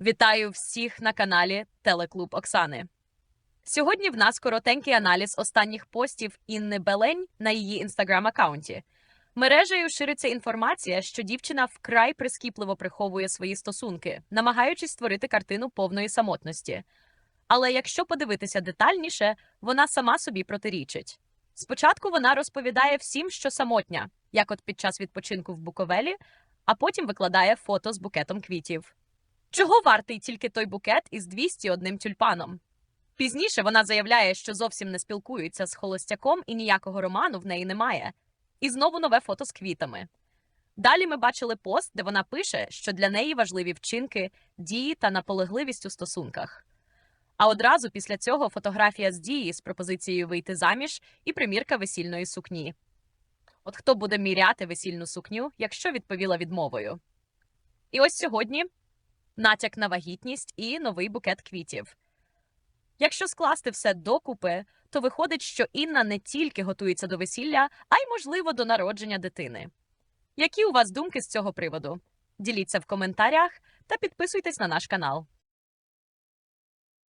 Вітаю всіх на каналі Телеклуб Оксани. Сьогодні в нас коротенький аналіз останніх постів Інни Белень на її інстаграм-аккаунті. Мережею шириться інформація, що дівчина вкрай прискіпливо приховує свої стосунки, намагаючись створити картину повної самотності. Але якщо подивитися детальніше, вона сама собі протирічить. Спочатку вона розповідає всім, що самотня, як от під час відпочинку в Буковелі, а потім викладає фото з букетом квітів. Чого вартий тільки той букет із 201 тюльпаном? Пізніше вона заявляє, що зовсім не спілкується з холостяком і ніякого роману в неї немає. І знову нове фото з квітами. Далі ми бачили пост, де вона пише, що для неї важливі вчинки, дії та наполегливість у стосунках. А одразу після цього фотографія з дії з пропозицією вийти заміж і примірка весільної сукні. От хто буде міряти весільну сукню, якщо відповіла відмовою? І ось сьогодні натяк на вагітність і новий букет квітів. Якщо скласти все докупи, то виходить, що Інна не тільки готується до весілля, а й, можливо, до народження дитини. Які у вас думки з цього приводу? Діліться в коментарях та підписуйтесь на наш канал.